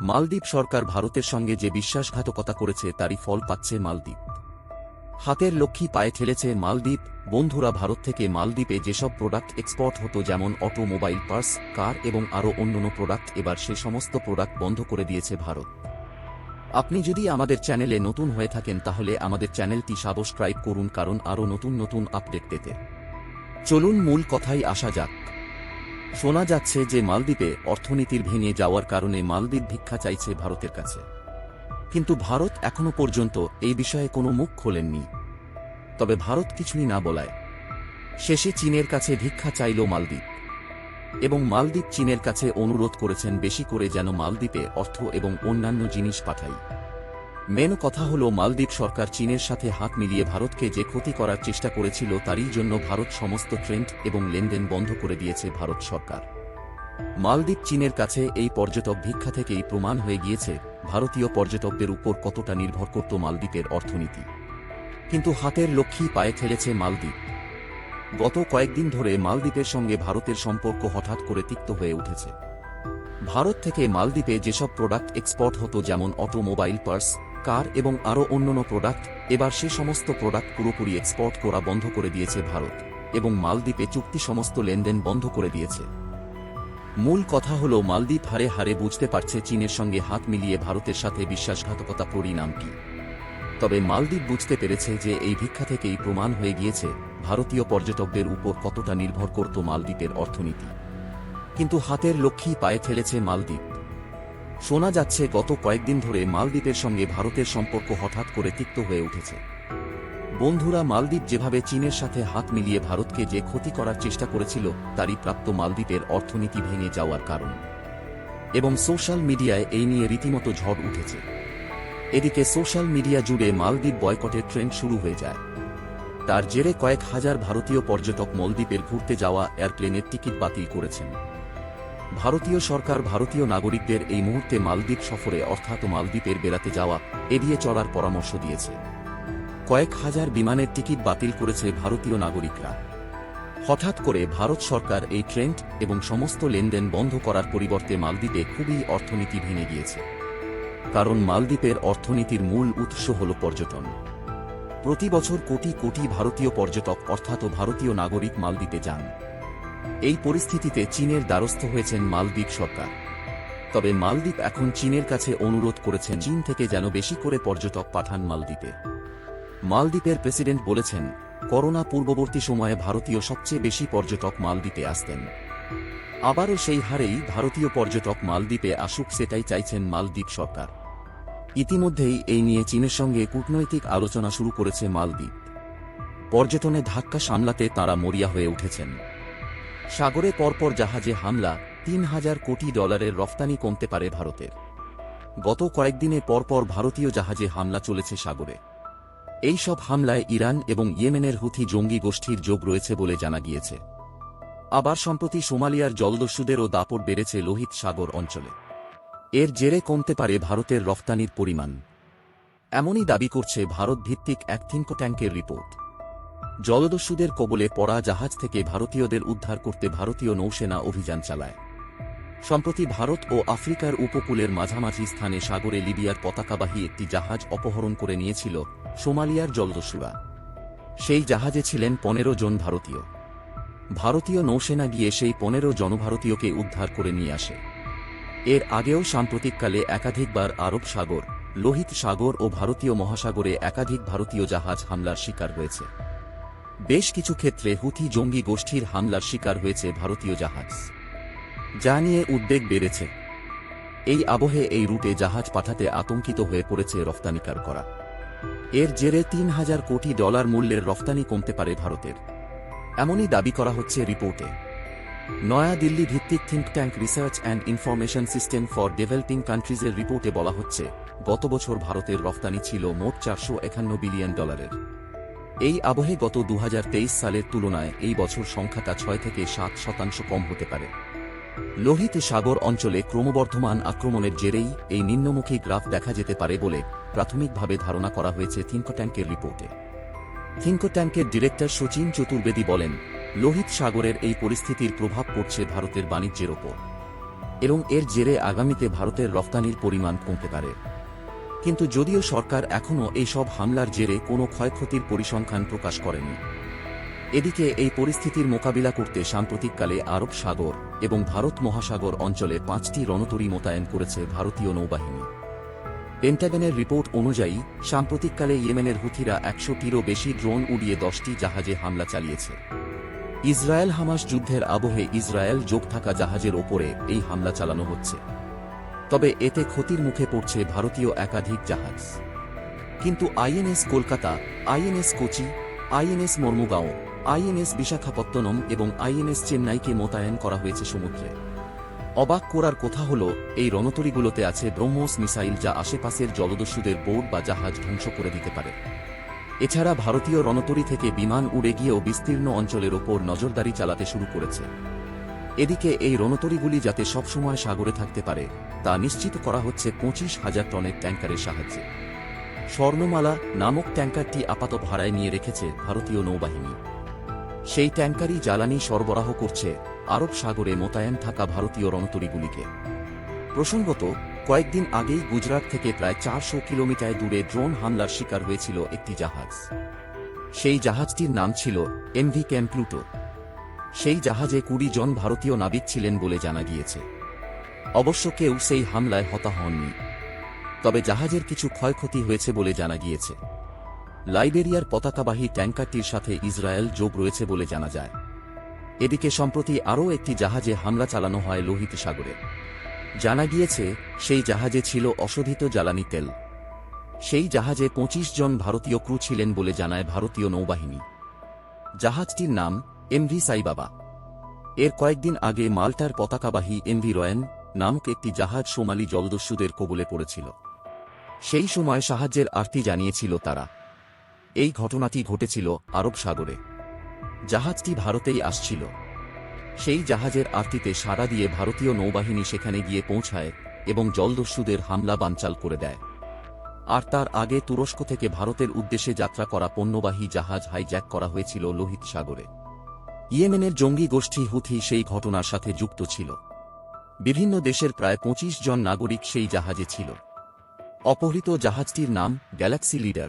মালদ্বীপ সরকার ভারতের সঙ্গে যে বিশ্বাসঘাতকতা করেছে, তারই ফল পাচ্ছে মালদ্বীপ। হাতের লক্ষ্মী পায়ে ঠেলেছে মালদ্বীপ। বন্ধুরা, ভারত থেকে মালদ্বীপে যেসব প্রোডাক্ট এক্সপোর্ট হতো, যেমন অটোমোবাইল পার্স, কার এবং আরও অন্যান্য প্রোডাক্ট, এবার সে সমস্ত প্রোডাক্ট বন্ধ করে দিয়েছে ভারত। আপনি যদি আমাদের চ্যানেলে নতুন হয়ে থাকেন, তাহলে আমাদের চ্যানেলটি সাবস্ক্রাইব করুন, কারণ আরও নতুন নতুন আপডেট পেতে। চলুন, মূল কথাই আসা যাক। শোনা যাচ্ছে যে মালদ্বীপে অর্থনীতির ভেঙে যাওয়ার কারণে মালদ্বীপ ভিক্ষা চাইছে ভারতের কাছে। কিন্তু ভারত এখনও পর্যন্ত এই বিষয়ে কোনো মুখ খোলেননি। তবে ভারত কিছুই না বলায়। শেষে চীনের কাছে ভিক্ষা চাইল মালদ্বীপ। এবং মালদ্বীপ চীনের কাছে অনুরোধ করেছেন বেশি করে যেন মালদ্বীপে অর্থ এবং অন্যান্য জিনিস পাঠাই। মেন কথা হল মালদ্বীপ সরকার চীনের সাথে হাত মিলিয়ে ভারতকে যে ক্ষতি করার চেষ্টা করেছিল তারই জন্য ভারত সমস্ত ট্রেন্ড এবং লেনদেন বন্ধ করে দিয়েছে ভারত সরকার। মালদ্বীপ চীনের কাছে এই পর্যটক ভিক্ষা থেকেই প্রমাণ হয়ে গিয়েছে ভারতীয় পর্যটকদের উপর কতটা নির্ভর করত মালদ্বীপের অর্থনীতি। কিন্তু হাতের লক্ষ্মী পায়ে ফেলেছে মালদ্বীপ। গত কয়েকদিন ধরে মালদ্বীপের সঙ্গে ভারতের সম্পর্ক হঠাৎ করে তিক্ত হয়ে উঠেছে। ভারত থেকে মালদ্বীপে যেসব প্রোডাক্ট এক্সপোর্ট হতো যেমন অটোমোবাইল পার্স কার এবং আরও অন্যান্য প্রোডাক্ট এবার সে সমস্ত প্রোডাক্ট পুরোপুরি এক্সপোর্ট করা বন্ধ করে দিয়েছে ভারত এবং মালদ্বীপে চুক্তি সমস্ত লেনদেন বন্ধ করে দিয়েছে। মূল কথা হল মালদ্বীপ হারে হারে বুঝতে পারছে চীনের সঙ্গে হাত মিলিয়ে ভারতের সাথে বিশ্বাসঘাতকতা পরিণাম কি। তবে মালদ্বীপ বুঝতে পেরেছে যে এই ভিক্ষা থেকেই প্রমাণ হয়ে গিয়েছে ভারতীয় পর্যটকদের উপর কতটা নির্ভর করত মালদ্বীপের অর্থনীতি। কিন্তু হাতের লক্ষ্মী পায়ে ঠেলেছে মালদ্বীপ। শোনা যাচ্ছে গত কয়েকদিন ধরে মালদ্বীপের সঙ্গে ভারতের সম্পর্ক হঠাৎ করে তিক্ত হয়ে উঠেছে। বন্ধুরা, মালদ্বীপ যেভাবে চীনের সাথে হাত মিলিয়ে ভারতকে যে ক্ষতি করার চেষ্টা করেছিল, তারই প্রাপ্ত মালদ্বীপের অর্থনীতি ভেঙে যাওয়ার কারণ। এবং সোশ্যাল মিডিয়ায় এই নিয়ে রীতিমতো ঝড় উঠেছে। এদিকে সোশ্যাল মিডিয়া জুড়ে মালদ্বীপ বয়কটের ট্রেন্ড শুরু হয়ে যায়। তার জেরে কয়েক হাজার ভারতীয় পর্যটক মলদ্বীপের ঘুরতে যাওয়া এয়ারপ্লেনের টিকিট বাতিল করেছেন। ভারতীয় সরকার ভারতীয় নাগরিকদের এই মুহূর্তে মালদ্বীপ সফরে, অর্থাৎ মালদ্বীপের বেড়াতে যাওয়া, এড়িয়ে চলার পরামর্শ দিয়েছে। কয়েক হাজার বিমানের টিকিট বাতিল করেছে ভারতীয় নাগরিকরা। হঠাৎ করে ভারত সরকার এই ট্রেন্ড এবং সমস্ত লেনদেন বন্ধ করার পরিবর্তে মালদ্বীপে খুবই অর্থনীতি ভেঙে গিয়েছে। কারণ মালদ্বীপের অর্থনীতির মূল উৎস হল পর্যটন। প্রতি বছর কোটি কোটি ভারতীয় পর্যটক, অর্থাৎ ভারতীয় নাগরিক মালদ্বীপে যান। এই পরিস্থিতিতে চীনের দ্বারস্থ হয়েছেন মালদ্বীপ সরকার। তবে মালদ্বীপ এখন চীনের কাছে অনুরোধ করেছেন চীন থেকে যেন বেশি করে পর্যটক পাঠান মালদ্বীপে। মালদ্বীপের প্রেসিডেন্ট বলেছেন, করোনা পূর্ববর্তী সময়ে ভারতীয় সবচেয়ে বেশি পর্যটক মালদ্বীপে আসতেন। আবারও সেই হারেই ভারতীয় পর্যটক মালদ্বীপে আসুক সেটাই চাইছেন মালদ্বীপ সরকার। ইতিমধ্যেই এই নিয়ে চীনের সঙ্গে কূটনৈতিক আলোচনা শুরু করেছে মালদ্বীপ। পর্যটনে ধাক্কা সামলাতে তারা মরিয়া হয়ে উঠেছেন। সাগরে পরপর জাহাজে হামলা, তিন হাজার কোটি ডলারের রফতানি কমতে পারে ভারতের। গত কয়েকদিনে পরপর ভারতীয় জাহাজে হামলা চলেছে সাগরে। এই সব হামলায় ইরান এবং ইয়েমেনের হুথি জঙ্গি গোষ্ঠীর যোগ রয়েছে বলে জানা গিয়েছে। আবার সম্প্রতি সোমালিয়ার জলদস্যুদেরও দাপট বেড়েছে লোহিত সাগর অঞ্চলে। এর জেরে কমতে পারে ভারতের রফতানির পরিমাণ। এমনই দাবি করছে ভারত ভিত্তিক এক থিঙ্ক ট্যাঙ্কের রিপোর্ট। জলদস্যুদের কবলে পড়া জাহাজ থেকে ভারতীয়দের উদ্ধার করতে ভারতীয় নৌসেনা অভিযান চালায়। সম্প্রতি ভারত ও আফ্রিকার উপকূলের মাঝামাঝি স্থানে সাগরে লিবিয়ার পতাকাবাহী একটি জাহাজ অপহরণ করে নিয়েছিল সোমালিয়ার জলদস্যুরা। সেই জাহাজে ছিলেন পনেরো জন ভারতীয়। ভারতীয় নৌসেনা গিয়ে সেই পনেরো জনভারতীয়কে উদ্ধার করে নিয়ে আসে। এর আগেও সাম্প্রতিককালে একাধিকবার আরব সাগর, লোহিত সাগর ও ভারতীয় মহাসাগরে একাধিক ভারতীয় জাহাজ হামলার শিকার হয়েছে। বেশ কিছু ক্ষেত্রে হুথি জঙ্গি গোষ্ঠীর হামলার শিকার হয়েছে ভারতীয় জাহাজ। যা নিয়ে উদ্বেগ বেড়েছে। এই আবহে এই রুটে জাহাজ পাঠাতে আতঙ্কিত হয়ে পড়েছে রফতানিকার করা এর জেরে তিন হাজার কোটি ডলার মূল্যের রফতানি কমতে পারে ভারতের। এমনই দাবি করা হচ্ছে রিপোর্টে। নয়াদিল্লি ভিত্তিক think tank research and information system for developing কান্ট্রিজের রিপোর্টে বলা হচ্ছে, গত বছর ভারতের রফতানি ছিল মোট চারশো একান্ন বিলিয়ন ডলারের। এই আবহে গত দুহাজার তেইশ সালের তুলনায় এই বছর সংখ্যাটা ছয় থেকে সাত শতাংশ কম হতে পারে। লোহিত সাগর অঞ্চলে ক্রমবর্ধমান আক্রমণের জেরেই এই নিম্নমুখী গ্রাফ দেখা যেতে পারে বলে প্রাথমিকভাবে ধারণা করা হয়েছে থিঙ্ক ট্যাঙ্কের রিপোর্টে। থিঙ্ক ট্যাঙ্কের ডিরেক্টর সচিন চতুর্বেদী বলেন, লোহিত সাগরের এই পরিস্থিতির প্রভাব পড়ছে ভারতের বাণিজ্যের ওপর। এবং এর জেরে আগামীতে ভারতের রফতানির পরিমাণ কমতে পারে। কিন্তু যদিও সরকার এখনও এই সব হামলার জেরে কোনো ক্ষয়ক্ষতির পরিসংখ্যান প্রকাশ করেনি। এদিকে এই পরিস্থিতির মোকাবিলা করতে সাম্প্রতিককালে আরব সাগর এবং ভারত মহাসাগর অঞ্চলে পাঁচটি রণতরী মোতায়েন করেছে ভারতীয় নৌবাহিনী। পেন্টাগনের রিপোর্ট অনুযায়ী, সাম্প্রতিককালে ইয়েমেনের হুথিরা একশোটিরও বেশি ড্রোন উড়িয়ে দশটি জাহাজে হামলা চালিয়েছে। ইসরায়েল হামাস যুদ্ধের আবহে ইসরায়েল যোগ থাকা জাহাজের ওপরে এই হামলা চালানো হচ্ছে। তবে এতে ক্ষতির মুখে পড়ছে ভারতীয় একাধিক জাহাজ। কিন্তু INS Kolkata, INS Kochi, INS Mormugao, INS Visakhapatnam এবং আইএনএস চেন্নাইকে মোতায়েন করা হয়েছে সমুদ্রে। অবাক করার কথা হল, এই রণতরীগুলোতে আছে ব্রহ্মোস মিসাইল যা আশেপাশের জলদস্যুদের বোট বা জাহাজ ধ্বংস করে দিতে পারে। এছাড়া ভারতীয় রণতরী থেকে বিমান উড়ে গিয়েও বিস্তীর্ণ অঞ্চলের ওপর নজরদারি চালাতে শুরু করেছে। এদিকে এই রণতরিগুলি যাতে সবসময় সাগরে থাকতে পারে, তা নিশ্চিত করা হচ্ছে পঁচিশ হাজার টনের ট্যাঙ্কারের সাহায্যে। স্বর্ণমালা নামক ট্যাঙ্কারটি আপাত ভাড়ায় নিয়ে রেখেছে ভারতীয় নৌবাহিনী। সেই ট্যাঙ্কারই জ্বালানি সরবরাহ করছে আরব সাগরে মোতায়েন থাকা ভারতীয় রণতরিগুলিকে। প্রসঙ্গত, কয়েকদিন আগেই গুজরাট থেকে প্রায় চারশো কিলোমিটার দূরে ড্রোন হামলার শিকার হয়েছিল একটি জাহাজ। সেই জাহাজটির নাম ছিল এমভি ক্যাম্প্লুটো সেই জাহাজে কুড়ি জন ভারতীয় নাবিক ছিলেন বলে জানা গিয়েছে। অবশ্য কেউ সেই হামলায় হতা হননি। তবে জাহাজের কিছু ক্ষয়ক্ষতি হয়েছে বলে জানা গিয়েছে। লাইবেরিয়ার পতাকাবাহী ট্যাঙ্কারটির সাথে ইসরায়েল যোগ রয়েছে বলে জানা যায়। এদিকে সম্প্রতি আরও একটি জাহাজে হামলা চালানো হয় লোহিত সাগরে। জানা গিয়েছে, সেই জাহাজে ছিল অশোধিত জ্বালানি তেল। সেই জাহাজে পঁচিশ জন ভারতীয় ক্রু ছিলেন বলে জানায় ভারতীয় নৌবাহিনী। জাহাজটির নাম এমভি সাইবাবা এর কয়েকদিন আগে মাল্টার পতাকাবাহী এমভি রয়েন নামক একটি জাহাজ সোমালি জলদস্যুদের কবলে পড়েছিল। সেই সময় সাহায্যের আর্তি জানিয়েছিল তারা। এই ঘটনাটি ঘটেছিল আরব সাগরে। জাহাজটি ভারতেই আসছিল। সেই জাহাজের আরতিতে সাড়া দিয়ে ভারতীয় নৌবাহিনী সেখানে গিয়ে পৌঁছায় এবং জলদস্যুদের হামলা বানচাল করে দেয়। আর তার আগে তুরস্ক থেকে ভারতের উদ্দেশ্যে যাত্রা করা পণ্যবাহী জাহাজ হাইজ্যাক করা হয়েছিল লোহিত সাগরে। ইয়েমেনের জঙ্গি গোষ্ঠী হুথি সেই ঘটনার সাথে যুক্ত ছিল। বিভিন্ন দেশের প্রায় পঁচিশ জন নাগরিক সেই জাহাজে ছিল। অপহৃত জাহাজটির নাম গ্যালাক্সি লিডার।